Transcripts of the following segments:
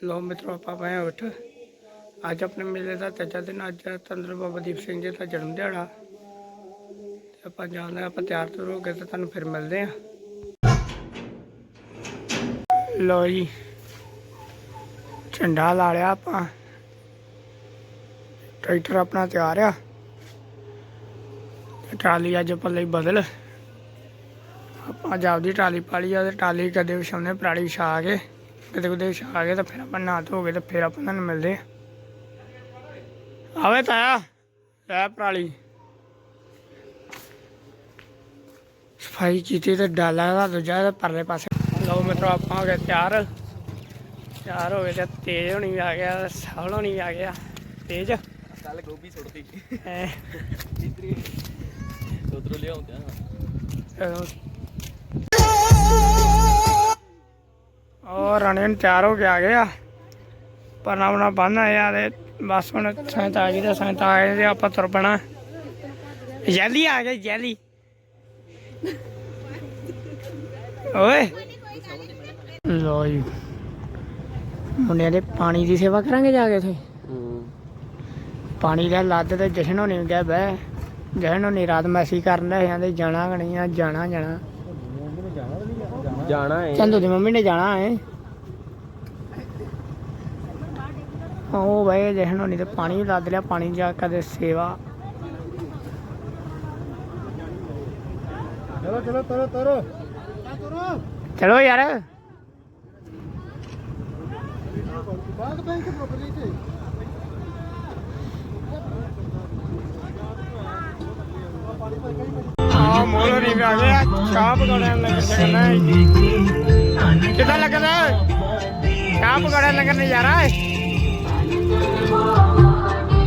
ਲੋ ਮਿੱਤਰੋ ਆਪਾਂ ਪਏ ਹਾਂ ਉੱਠ। ਅੱਜ ਆਪਣੇ ਮੇਲੇ ਦਾ ਤੀਜਾ ਦਿਨ, ਅੱਜ ਹੈ ਤੰਦਰ ਬਾਬਾ ਦੀਪ ਸਿੰਘ ਜੀ ਦਾ ਜਨਮ ਦਿਹਾੜਾ। ਤੇ ਆਪਾਂ ਜਾਣਾ, ਆਪਾਂ ਤਿਆਰ ਤੁਰ ਹੋ ਗਏ ਤੇ ਤੁਹਾਨੂੰ ਫਿਰ ਮਿਲਦੇ ਆ ਲੋ ਜੀ, ਝੰਡਾ ਲਾ ਲਿਆ ਆਪਾਂ। ਟਰੈਕਟਰ ਆਪਣਾ ਤਿਆਰ ਆ। ਟਰਾਲੀ ਅੱਜ ਆਪਾਂ ਲਈ ਬਦਲ। ਆਪਾਂ ਜਾਪਦੀ ਟਰਾਲੀ ਪਾਲੀ ਆ ਤੇ ਟਰਾਲੀ ਕਦੇ ਵਿਛਾਉਂਦੇ ਪਰਾਲੀ ਵਿਛਾ ਕੇ। ਕਿਤੇ ਕਿਤੇ ਵਿਛਾ ਕੇ ਤੇ ਫਿਰ ਆਪਾਂ ਨਹਾ ਧੋ ਕੇ ਤੇ ਫਿਰ ਆਪਾਂ ਤੁਹਾਨੂੰ ਮਿਲਦੇ ਆ ਆਵੇ ਤਾਇਆ ਲੈ ਪਰਾਲੀ। ਸਫ਼ਾਈ ਕੀਤੀ ਤੇ ਡਾਲਾ ਦਾ ਦੂਜਾ ਪਰਲੇ ਪਾਸੇ। ਲਓ ਮਿੱਤਰੋ ਆਪਾਂ ਹੋ ਗਏ ਤਿਆਰ। ਤਿਆਰ ਹੋ ਗਏ ਤੇ ਤੇਜ ਹੋਣੀ ਵੀ ਆ ਗਿਆ ਸਵਲ ਹੋਣੀ ਵੀ ਆ ਗਿਆ। ਤੇਜ। ਕੱਲ ਗੋਭੀ ਸੁੱਟਦੀ ਐ ਜਿੱਤਰੀ ਉਧਰੋਂ ਲਿਆਉਂਦੇ ਆ ਚਲੋ। ਰਣੇ ਨੂੰ ਤਿਆਰ ਹੋ ਕੇ ਆ ਗਏ ਆ। ਪਰ ਆਪਣਾ ਬੰਨ ਆਇਆ ਤੇ ਬਸ ਹੁਣ ਸੰਤ ਆ ਗਈ ਤੇ ਸੰਤ ਆ ਗਏ ਤੇ ਆਪਾਂ ਤੁਰ ਪੈਣਾ। ਜੈਲੀ ਆ ਗਿਆ ਜੈਲੀ। ਓਏ। ਲੋ ਜੀ। ਮੁੰਡਿਆਂ ਦੇ ਪਾਣੀ ਦੀ ਸੇਵਾ ਕਰਾਂਗੇ ਜਾ ਕੇ ਉੱਥੇ। ਪਾਣੀ ਦਾ ਲੱਦ ਤੇ ਜਸ਼ਨ ਹੋਣੀ ਗਿਆ ਬਹਿ। ਜਸ਼ਨ ਹੋਣੀ ਰਾਤ ਮੈਸੀ ਕਰਨ ਦੇ ਜਾਂਦੇ ਜਾਣਾ ਕਿ ਨਹੀਂ ਆ, ਜਾਣਾ ਜਾਣਾ। ਜਾਣਾ ਹੈ ਚੰਦੂ ਦੀ ਮੰਮੀ ਨੇ ਜਾਣਾ ਹੈ ਉਹ ਬਈ ਜਸ਼ਨ ਹੋਣੀ ਤੇ ਪਾਣੀ ਵੀ ਲੱਦ ਲਿਆ ਪਾਣੀ ਜਾ ਕਦੇ ਸੇਵਾ। ਚਲੋ ਚਲੋ ਤਰੋ ਤਰੋ। ਚਲੋ ਯਾਰ। ਬਾਗ ਬੈਂਕ ਪ੍ਰੋਪਰਟੀ ਤੇ? ਆ ਮੋਲੋ ਨਹੀਂ ਆ ਗਿਆ ਚਾਹ ਪਕਾਉਣ ਲੱਗ ਸਕਣਾ ਕਿਦਾਂ ਲੱਗਦਾ? ਚਾਹ ਪਕਾਉਣ ਲੰਗਰ ਨਜ਼ਾਰਾ ਹੈ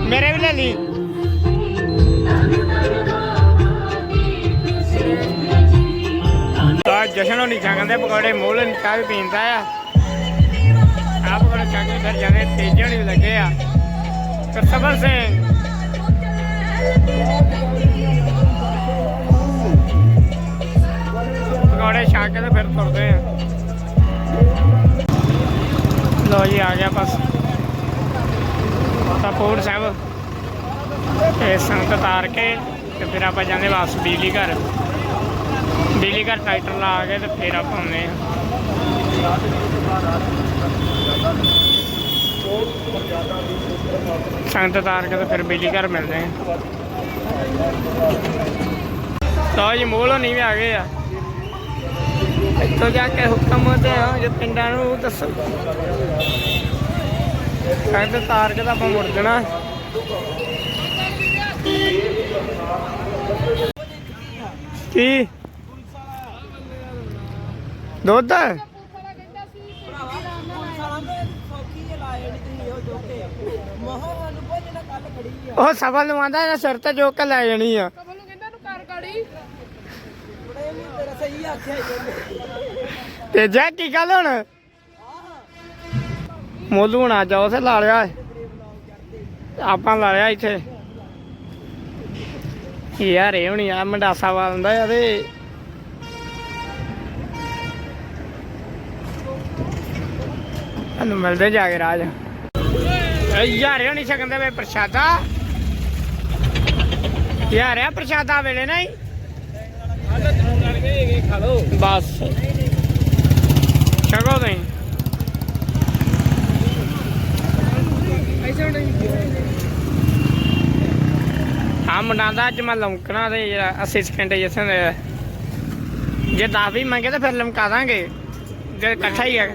ਮੇਰੇ ਵੀ ਲੈ ਲਈ। ਤਾਂ ਜਸ਼ਨ ਹੋਣੀ ਖਾਂਦੇ, ਪਕੌੜੇ ਮੋਲ ਨਹੀਂ ਚਾਹ ਵੀ ਪੀਂਦਾ ਆ। ਆਪ ਪਕੌੜੇ ਚੱਕ ਕੇ ਫਿਰ ਜਾਂਦੇ ਤੇਜੇ ਹੋਣੀ ਵੀ ਲੱਗੇ ਆ। ਕਰਸਬਰ ਸਿੰਘ। ਪਕੌੜੇ ਛਾ ਕੇ ਤੇ ਫਿਰ ਤੁਰਦੇ ਆ। ਲੋ ਜੀ, ਆ ਗਿਆ ਬਸ। ਕਪੂਰ ਸਾਹਿਬ। ਇਹ ਸੰਗਤ ਤਾਰ ਕੇ ਤੇ ਫਿਰ ਆਪਾਂ ਜਾਂਦੇ ਵਾਪਸ ਬਿਜਲੀ ਘਰ ਬਿਜਲੀ ਘਰ ਟਰੈਕਟਰ ਲਾ ਕੇ ਤੇ ਫਿਰ ਆਪਾਂ ਆਉਂਦੇ ਆ ਸੰਗਤ ਤਾਰ ਕੇ ਤੇ ਫਿਰ ਬਿਜਲੀ ਘਰ ਮਿਲਦੇ ਆ ਤਾਂ ਜੀ ਮੋਲੋ ਨਹੀਂ ਵੀ ਆ ਗਏ ਆ। ਇੱਥੋਂ ਜਾ ਕੇ ਹੁਕਮ ਤੇ ਆ, ਜੋ ਪਿੰਡਾਂ ਨੂੰ ਦੱਸੋ। ਸੰਗਤ ਤਾਰ ਕੇ ਤਾਂ ਆਪਾਂ ਮੁੜ ਜਾਣਾ। ਕੀ? ਦੁੱਧ? ਉਹ ਸਫਲ ਨੂੰ ਨਾ ਸਿਰ ਤੇ ਜੋ ਕੇ ਲੈ ਜਾਣੀ ਆ। ਤੇ ਜਾ, ਕੀ ਗੱਲ ਹੁਣ? ਮੋਲੂ ਹੁਣ ਜਾਓ ਉਸੇ ਲਾ ਲਿਆ। ਆਪਾਂ ਲਾ ਲਿਆ ਇੱਥੇ। ਯਾਰ, ਇਹ ਹੁਣੀ ਆ ਮੰਡਾਸਾ ਵਾਲਦਾ ਆ ਤੇ। ਇਹਨੂੰ ਮਿਲਦੇ ਜਾ ਕੇ ਰਾਜ। ਯਾਰ, ਇਹ ਹੁਣੀ ਸਕੰਦੇ ਵੇ ਪ੍ਰਸ਼ਾਦਾ। ਯਾਰ, ਇਹ ਪ੍ਰਸ਼ਾਦਾ ਵੇਲੇ ਨਹੀਂ। ਬਸ। ਛਕੋ ਨਹੀਂ ਹਾਂ ਮੁੰਡਾ ਦਾ ਅੱਜ ਮੈਂ ਲਮਕਣਾ ਤੇ 80 ਸਕਿੰਟ ਜਿਸਨ ਜੇ 10 ਵੀ ਮੰਗੇ ਤਾਂ ਫਿਰ ਲਮਕਾ ਦਾਂਗੇ। ਜੇ ਇਕੱਠਾ ਹੀ ਆ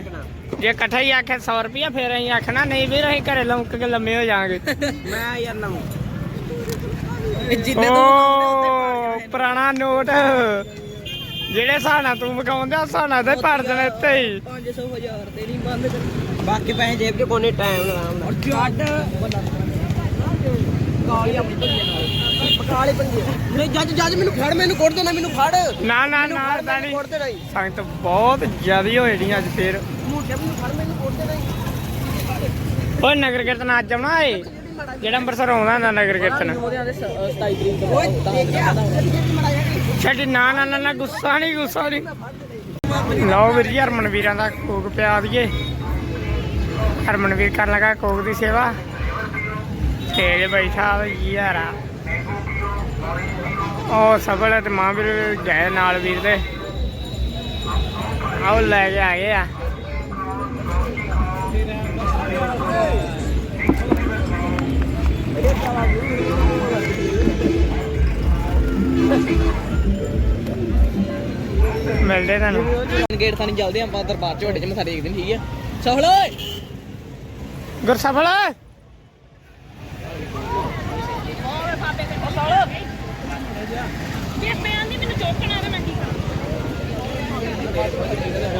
ਜੇ ਇਕੱਠਾ ਹੀ ਆਖੇ 100 ਰੁਪਿਆ ਫਿਰ ਅਸੀਂ ਆਖਣਾ ਨਹੀਂ ਵੀਰ ਅਸੀਂ ਘਰੇ ਲਮਕ ਕੇ ਲੰਮੇ ਹੋ ਜਾਾਂਗੇ ਮੈਂ ਯਾਰ ਨਾ ਓ ਪੁਰਾਣਾ ਨੋਟ। ਜਿਹੜੇ ਨਾਲ ਤੂੰ ਮਕਾਉਂਦਾ ਨਾਲ ਤੇ ਭਰ ਦੇਣੇ ਤੇ ਹੀ। 500 ਹਜ਼ਾਰ ਤੇ ਨਹੀਂ ਬੰਦ ਕਰ ਬਾਕੀ ਪੈਸੇ ਜੇਬ 'ਚ ਕੋਨੇ ਟਾਈਮ ਆਰਾਮ ਨਾਲ। ਛੱਡ ਕਾਲੀ ਆਪਣੀ ਭੰਜੇ ਨਾਲ। ਕਾਲੀ ਭੰਜੇ ਨਹੀਂ ਜੱਜ ਜੱਜ ਮੈਨੂੰ ਫੜ ਮੈਨੂੰ ਕੁੱਟ ਦੇਣਾ ਮੈਨੂੰ ਫੜ। ਨਾ ਨਾ ਨਾ ਦਾੜੀ ਕੁੱਟ ਦੇਣਾ ਹੀ। ਸੰਗਤ ਬਹੁਤ ਜ਼ਿਆਦੀ ਹੋਈ ਦੀਆਂ ਅੱਜ ਫੇਰ। ਮੂਟੇ ਮੈਨੂੰ ਫੜ ਮੈਨੂੰ ਕੁੱਟ ਦੇਣਾ ਹੀ। ਓਏ ਨਗਰ ਕੀਰਤਨ ਅੱਜ ਆਉਣਾ ਏ? ਜਿਹੜਾ ਅੰਮ੍ਰਿਤਸਰ ਆਉਂਦਾ ਹੁੰਦਾ ਨਗਰ ਕੀਰਤਨ। ਉਹਦੇ ਦੇ 27 ਤਰੀਕ ਤੋਂ ਓਏ ਦੇਖਿਆ? ਛੱਡੀ, ਨਾ ਨਾ ਨਾ ਗੁੱਸਾ ਨਹੀਂ ਗੁੱਸਾ ਨਹੀਂ ਲਓ ਵੀਰ ਜੀ ਹਰਮਨ ਵੀਰਾਂ ਦਾ ਕੋਕ ਪਿਆ ਦਈਏ ਹਰਮਨਵੀਰ ਕਰਨ ਲੱਗਾ ਕੋਕ ਦੀ ਸੇਵਾ। ਤੇਜ ਬੈਠਾ ਯਾਰਾ ਉਹ ਸਬਲ ਤੇ ਮਾਂ ਵੀਰ ਗਏ ਨਾਲ ਵੀਰ ਦੇ। ਆਓ ਲੈ ਕੇ ਆ ਗਏ ਆ। ਮਿਲਦੇ ਤੁਹਾਨੂੰ। ਗੇਟ ਥਾਣੀ ਚੱਲਦੇ ਆਪਾਂ ਦਰਬਾਰ ਚ ਵੱਡੇ ਚ ਮੱਥਾ ਟੇਕਦੇ ਠੀਕ ਹੈ ਸਫਲ ਓਏ! ਗੁਰਸਫਲ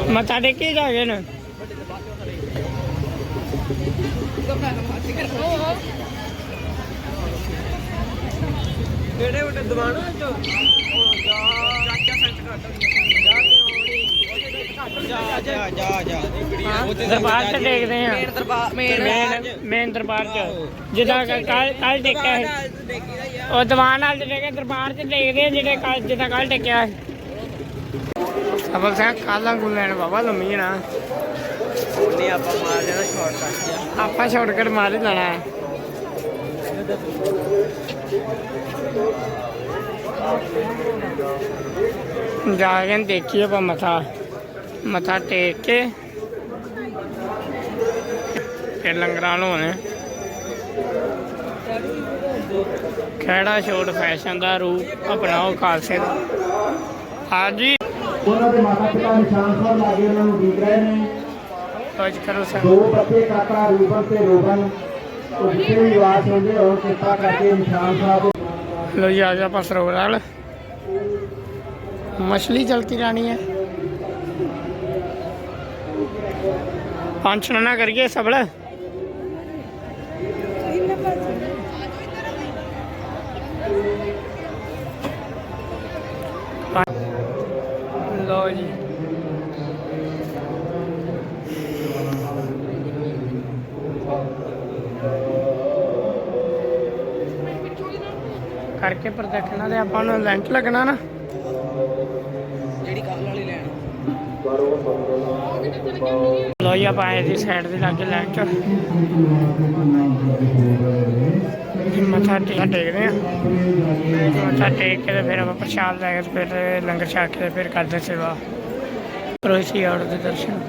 ਮੱਥਾ ਟੇਕੀ ਜਾ ਗਏ ਨੇ ਕਿਹੜੇ ਵੱਡੇ ਦਰਬਾਰ ਚ ਦੇਖਦੇ ਆ। ਮੇਨ ਦਰਬਾਰ ਮੇਨ ਮੇਨ ਮੇਨ ਦਰਬਾਰ ਚ। ਜਿੱਦਾਂ ਕੱਲ ਕੱਲ ਟੇਕਿਆ ਸੀ। ਉਹ ਦੀਵਾਨ ਨਾਲ ਤੇ ਦਰਬਾਰ ਚ ਦੇਖਦੇ ਆ ਜਿਹੜੇ ਕੱਲ ਜਿੱਦਾਂ ਕੱਲ ਟੇਕਿਆ ਸੀ। ਸਬਲ ਸਿੰਘ ਕਾਲਾਂ ਗੁੱਲ ਲੈਣ ਬਾਬਾ ਲੰਮੀ ਆਪਾਂ ਮਾਰ ਜਾਣਾ ਸ਼ਾਰਟ ਆਪਾਂ ਸ਼ਾਰਟਕਟ ਮਾਰ ਹੀ ਲੈਣਾ। ਜਾ ਕੇ ਦੇਖੀਏ ਆਪਾਂ ਮੱਥਾ ਮੱਥਾ ਟੇਕ ਕੇ ਫਿਰ ਲੰਗਰਾਂ ਨੂੰ ਹੋਣੇ ਖੇੜਾ ਛੋੜ ਫੈਸ਼ਨ ਦਾ ਰੂਪ ਅਪਣਾਓ ਖਾਲਸੇ ਦਾ। ਹਾਂਜੀ। ਉਹਨਾਂ ਦੇ ਮਾਤਾ ਪਿਤਾ ਨਿਸ਼ਾਨ ਸਾਹਿਬ ਲਾਗੇ ਉਹਨਾਂ ਨੂੰ ਦੇਖ ਰਹੇ ਨੇ। ਕੁਝ ਕਰੋ ਸਰ। ਦੋ ਬੱਚੇ ਕਾਕਾ ਰੂਪਨ ਤੇ ਰੋਬਨ ਉਹ ਜਿੱਥੇ ਵੀ ਵਾਸ ਹੁੰਦੇ ਹੋ ਕਿਰਪਾ ਕਰਕੇ ਨਿਸ਼ਾਨ ਸਾਹਿਬ लो जी आ गया पास रोगराल मछली चलती रहनी है पाँच ना करिए सबल लो जी ਕਰਕੇ ਪ੍ਰਦਖਣਾ ਤੇ ਆਪਾਂ ਨੂੰ ਲੈਂਟ ਲੱਗਣਾ ਨਾ। ਜਿਹੜੀ ਕੱਲ ਵਾਲੀ ਲੈਣ ਲੋ ਆਪਾਂ ਆਏ ਦੀ ਸਾਈਡ ਦੇ ਲਾਗੇ ਲੈਂਟ ਮੱਥਾ ਟੇਕ ਟੇਕਦੇ ਆ। ਮੱਥਾ ਟੇਕ ਕੇ ਫਿਰ ਆਪਾਂ ਪ੍ਰਸ਼ਾਦ ਲੈ ਕੇ ਫਿਰ ਲੰਗਰ ਛਕ ਕੇ ਫਿਰ ਕਰਦੇ ਸੇਵਾ। ਰੋਸ਼ੀ ਆੜ ਦੇ ਦਰਸ਼ਨ।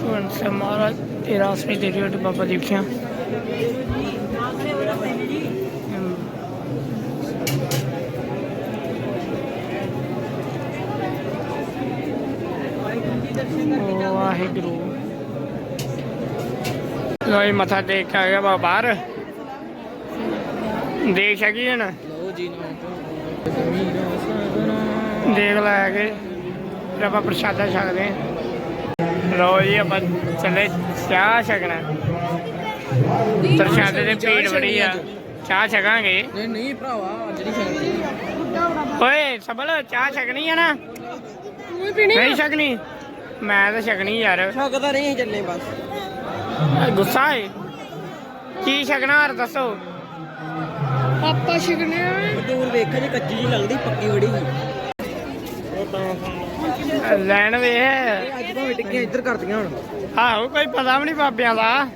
ਤੁਨ ਸੇ ਮਹਾਰਾਜ, ਤੇਰਾ ਅਸਲੀ ਦੇ ਬਾਬਾ ਦੀਪ ਸਿੰਘ। ਵਾਹਿਗੁਰੂ। ਲੋਈ ਮੱਥਾ ਟੇਕ ਕੇ ਆ ਗਿਆ ਬਾ ਬਾਹਰ। ਦੇਖ ਸਕੀਏ ਨਾ। ਲੋ ਜੀ ਨਾ ਦੇਖ ਲੈ ਕੇ ਫਿਰ ਆਪਾਂ ਪ੍ਰਸ਼ਾਦਾ ਛਕਦੇ ਹਾਂ। ਲੋ ਜੀ ਆਪਾਂ ਚੱਲੇ ਚਾਹ ਛਕਣਾ। ਪ੍ਰਸ਼ਾਦੇ ਦੇ ਭੀੜ ਬੜੀ ਆ। ਚਾਹ ਛਕਾਂਗੇ? ਨਹੀਂ ਨਹੀਂ ਭਰਾਵਾ ਜਿਹੜੀ ਛਕਣੀ। ਓਏ ਸਬਲ ਚਾਹ ਛਕਣੀ ਆ ਨਾ। ਨਹੀਂ ਛਕਣੀ। ਮੈਂ ਤਾਂ ਛਕਣੀ ਯਾਰ। ਛਕਦਾ ਨਹੀਂ ਚੱਲੇ ਬਸ। ਗੁੱਸਾ ਏ। ਕੀ ਛਕਣਾ ਹਰ ਦੱਸੋ। ਆਪਾਂ ਛਕਣੇ ਦੂਰ ਵੇਖਿਆ ਜੀ ਕੱਚੀ ਜੀ ਲੱਗਦੀ ਪੱਕੀ ਬੜੀ ਲੈਣ ਵੇ। ਅੱਜ ਭਾਵੇਂ ਟਿੱਕੀਆਂ ਇੱਧਰ ਕਰਦੀਆਂ ਹੁਣ। ਆਹੋ ਕੋਈ ਪਤਾ ਵੀ ਨਹੀਂ ਬਾਬਿਆਂ ਦਾ।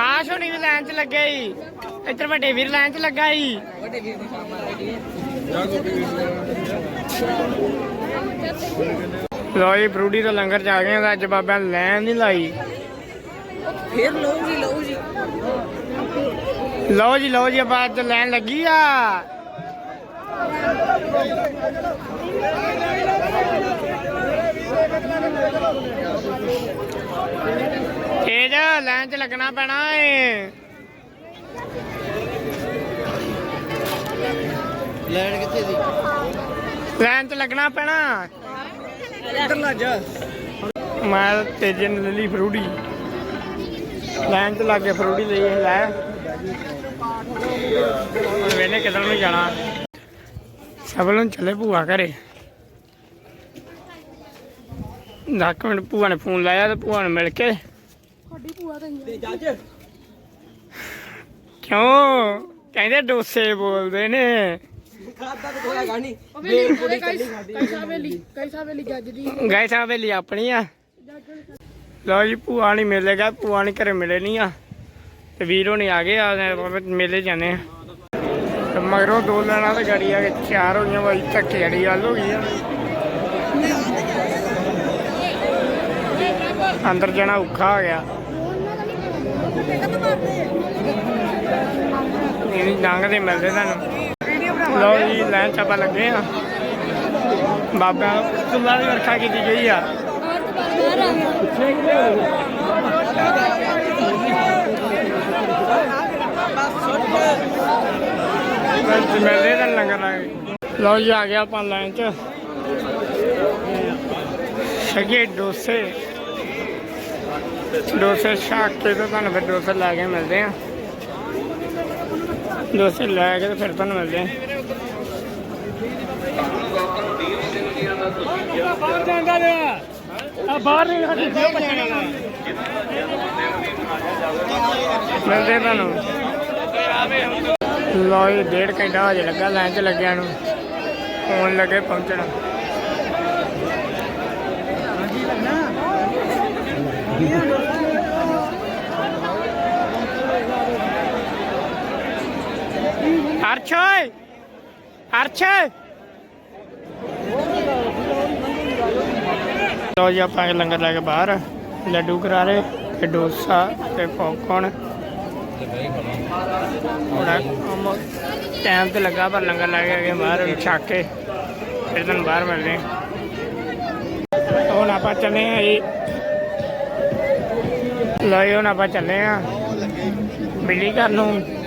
ਖਾਸ ਹੋਣੀ ਵੀ ਲਾਈਨ 'ਚ ਲੱਗੇ ਹੀ ਇੱਧਰ ਵੱਡੇ ਵੀਰ ਲਾਈਨ 'ਚ ਲੱਗਾ ਹੀ ਵੱਡੇ ਵੀਰ ਸ਼ਾਮ ਆ ਜੀ ਫਰੂਟੀ ਦਾ ਲੰਗਰ ਜਾ ਗਏ ਆ ਅੱਜ ਬਾਬਿਆਂ ਨੇ ਲੈਣ ਨਹੀਂ ਲਾਈ। ਫੇਰ ਲਓ ਜੀ ਲਓ ਜੀ। ਲਓ ਜੀ ਲਓ ਜੀ ਆਪਾਂ ਅੱਜ ਲੈਣ ਲੱਗੀ ਆ। ਤੇਜ ਲਾਈਨ 'ਚ ਲੱਗਣਾ ਪੈਣਾ ਏ। ਲੈਣ ਕਿੱਥੇ ਦੀ ਲਾਈਨ 'ਚ ਲੱਗਣਾ ਪੈਣਾ। ਇੱਧਰ ਲੱਗ ਜਾ। ਮੈਂ ਤੇਜੇ ਨੇ ਲੈ ਲਈ ਫਰੂਟੀ ਲਾਈਨ 'ਚ ਲੱਗ ਕੇ ਫਰੂਟੀ ਲਈ ਲੈ। ਵੇਲੇ ਕਿਧਰ ਨੂੰ ਜਾਣਾ। ਸਭ ਨੂੰ ਚੱਲੇ ਭੂਆ ਘਰੇ। ਦਸ ਮਿੰਟ ਭੂਆ ਨੇ ਫੋਨ ਲਾਇਆ ਤੇ ਭੂਆ ਨੂੰ ਮਿਲ ਕੇ ਤੇ ਜੱਜ? ਕਿਉਂ? ਕਹਿੰਦੇ ਡੋਸੇ ਬੋਲਦੇ ਨੇ। ਖਾਦਾ ਤੇ ਕੋਈ ਜੱਜ ਦੀ। ਗਏ ਵੇਲੀ ਆਪਣੀ ਆ। ਲਓ ਜੀ ਭੂਆ ਨਹੀਂ ਮਿਲੇਗਾ ਭੂਆ ਨਹੀਂ ਘਰੇ ਮਿਲੇ ਨਹੀਂ ਆ। ਤੇ ਵੀਰੋ ਨਹੀਂ ਆ ਗਏ ਆ ਮੇਲੇ ਜਾਣੇ ਆ। ਤੇ ਮਗਰੋਂ ਦੋ ਲੈਣਾ ਤੇ ਗਾੜੀ ਆ ਕੇ ਚਾਰ ਹੋਈਆਂ ਬਾਈ ਧੱਕੇ ਵਾਲੀ ਗੱਲ ਹੋ ਗਈ ਆ। ਅੰਦਰ ਜਾਣਾ ਔਖਾ ਹੋ ਗਿਆ। ਨਹੀਂ ਲੰਘਦੇ ਮਿਲਦੇ ਤੁਹਾਨੂੰ। ਲਓ ਜੀ ਲੈਣ ਚਾਪਾ ਲੱਗੇ ਆ ਬਾਬਾ ਤੁਲਾ ਦੀ ਵਰਖਾ ਕੀਤੀ ਗਈ ਆ। ਮਿਲਦੇ ਤਾਂ ਲੰਗਰ ਲਾਏ ਲਓ ਜੀ, ਆ ਗਿਆ ਆਪਾਂ ਲਾਈਨ ਚ ਸਗੇ ਡੋਸੇ। ਡੋਸੇ ਛਾਕ ਕੇ ਤਾਂ ਤੁਹਾਨੂੰ ਫਿਰ ਡੋਸੇ ਲੈ ਕੇ ਮਿਲਦੇ ਆ। ਡੋਸੇ ਲੈ ਕੇ ਫਿਰ ਤੁਹਾਨੂੰ ਮਿਲਦੇ ਆ। ਬਾਹਰ ਜਾਂਦਾ ਨੇ ਆ ਬਾਹਰ ਨਹੀਂ ਸਾਡੇ ਮਿਲਦੇ ਤੁਹਾਨੂੰ। ਲਓ ਡੇਢ ਘੰਟਾ ਹਜੇ ਲੱਗਾ ਲਾਈਨ 'ਚ ਲੱਗਿਆ ਨੂੰ। ਫੋਨ ਲੱਗੇ ਪਹੁੰਚਣ। ਅਰਸ਼ ਓਏ ਅਰਸ਼ ਲੋ ਜੀ, ਆਪਾਂ ਇਹ ਲੰਗਰ ਲੈ ਕੇ ਬਾਹਰ। ਲੱਡੂ ਕਰਾਰੇ, ਤੇ ਡੋਸਾ, ਤੇ ਪੌਪਕੌਰਨ ਥੋੜਾ ਟਾਈਮ ਤੇ ਲੱਗਾ, ਪਰ ਲੰਗਰ ਲੈ ਕੇ ਗਏ ਬਾਹਰ ਉਹਨੂੰ ਛੱਕ ਕੇ। ਫਿਰ ਤੁਹਾਨੂੰ ਬਾਹਰ ਮਿਲਦੇ ਹੁਣ ਆਪਾਂ ਚੱਲੇ ਆ ਜੀ। ਲੋ ਜੀ, ਹੁਣ ਆਪਾਂ ਚੱਲੇ ਆ ਬਿੱਲੀ ਘਰ ਨੂੰ।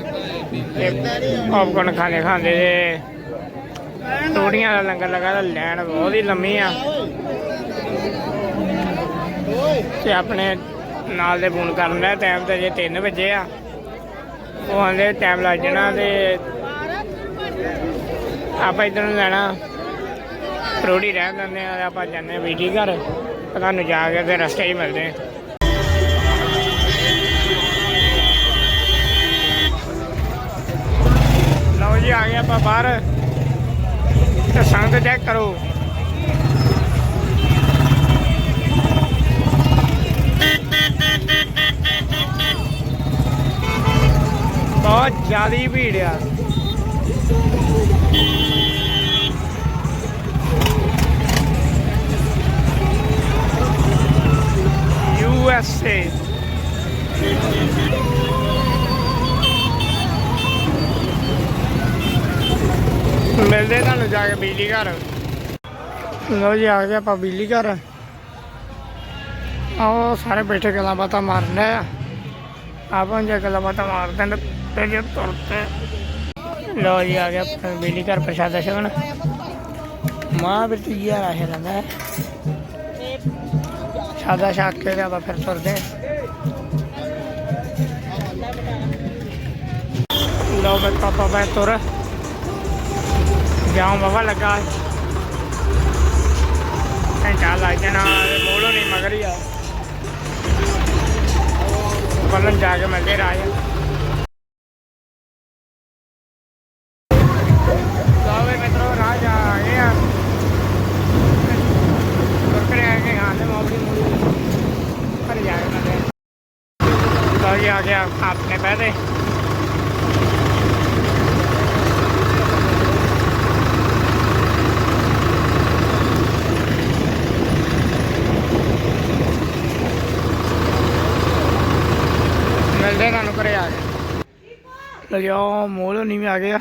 ਪੌਪਕੌਰਨ ਖਾਣੇ ਖਾਂਦੇ ਤੇ ਤੋੜੀਆਂ ਦਾ ਲੰਗਰ ਲਗਾ ਲੈਣ ਬਹੁਤ ਹੀ ਲੰਮੀ ਆ। ਤੇ ਆਪਣੇ ਨਾਲ ਦੇ ਫੋਨ ਕਰਨ ਦਾ ਟਾਈਮ ਤੇ ਜੇ 3 ਵਜੇ ਆ। ਉਹ ਆਂਦੇ ਟਾਈਮ ਲੱਗ ਜਾਣਾ ਤੇ ਆਪਾਂ ਇਧਰ ਨੂੰ ਲੈਣਾ। ਰੋੜੀ ਰਹਿ ਦਿੰਦੇ ਆ ਆਪਾਂ ਜਾਂਦੇ ਬੀਟੀ ਘਰ। ਤੁਹਾਨੂੰ ਜਾ ਕੇ ਤੇ ਰਸਤੇ ਹੀ ਮਿਲਦੇ ਆ। ਜੀ ਆ ਗਏ ਆਪਾਂ ਬਾਹਰ। ਤੇ ਸੰਗਤ ਚੈੱਕ ਕਰੋ। ਬਹੁਤ ਜ਼ਿਆਦੀ ਭੀੜ ਆ। ਯੂ ਐਸ ਏ ਮਿਲਦੇ ਤੁਹਾਨੂੰ ਜਾ ਕੇ ਬਿਜਲੀ ਘਰ। ਲੋ ਜੀ, ਆ ਗਏ ਆਪਾਂ ਬਿਜਲੀ ਘਰ। ਆਓ, ਸਾਰੇ ਬੈਠੇ ਗੱਲਾਂ ਬਾਤਾਂ ਮਾਰਨ ਆ। ਆਪਾਂ ਜੇ ਗੱਲਾਂ ਬਾਤਾਂ ਮਾਰਦੇ ਨੇ, ਤੇ ਜੇ ਤੁਰਤੇ ਲੋ ਜੀ, ਆ ਗਿਆ ਬਿਜਲੀ ਘਰ ਪ੍ਰਸ਼ਾਦਾ ਛਕਣ। ਮਾਂ ਬਿਰਤੀ ਆ ਰਹੇ ਰਹਿੰਦਾ ਸਾਦਾ ਛਕ ਕੇ ਆਪਾਂ ਫਿਰ ਤੁਰਦੇ ਲੋ ਮੈਂ ਪਾਪਾ ਮੈਂ ਤੁਰ। ਜਾਉਂ ਬਾਬਾ ਲੱਗਾ। ਘੰਟਾ ਲੱਗ ਜਾਣਾ, ਤੇ ਮੋਲੋ ਨਹੀਂ ਮਗਰ ਹੀ ਆ। ਬੱਲਨ ਜਾ ਕੇ ਮਿਲਦੇ ਰਾਜ ਲਾਵੇ ਮਿੱਤਰੋ ਰਾਜ ਆ ਗਏ ਆ ਕੁਰਕਰੇ ਆ ਕੇ ਖਾਣੇ ਮੋਬੜੀ ਮੂੜੀ ਘਰ ਜਾ ਕੇ ਮਿਲਦੇ ਲਓ ਜੀ ਆ ਗਿਆ ਆਪਣੇ ਬਹਿਦੇ ਮਿਲਦੇ ਤੁਹਾਨੂੰ ਘਰੇ ਆ ਗਏ ਲਿਓ ਮੋਲ ਨਹੀਂ ਵੀ ਆ ਗਿਆ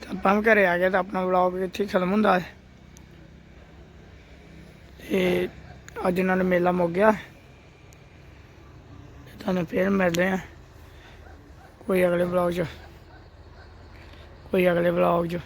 ਤੇ ਆਪਾਂ ਵੀ ਘਰੇ ਆ ਗਏ ਤਾਂ ਆਪਣਾ ਵਲੌਗ ਇੱਥੇ ਖਤਮ ਹੁੰਦਾ ਹੈ। ਤੇ ਅੱਜ ਇਹਨਾਂ ਨੇ ਮੇਲਾ ਮੁੱਕ ਗਿਆ। ਤੁਹਾਨੂੰ ਫੇਰ ਮਿਲਦੇ ਆ ਕੋਈ ਅਗਲੇ ਵਲੌਗ 'ਚ। ਕੋਈ ਅਗਲੇ ਵਲੌਗ 'ਚ।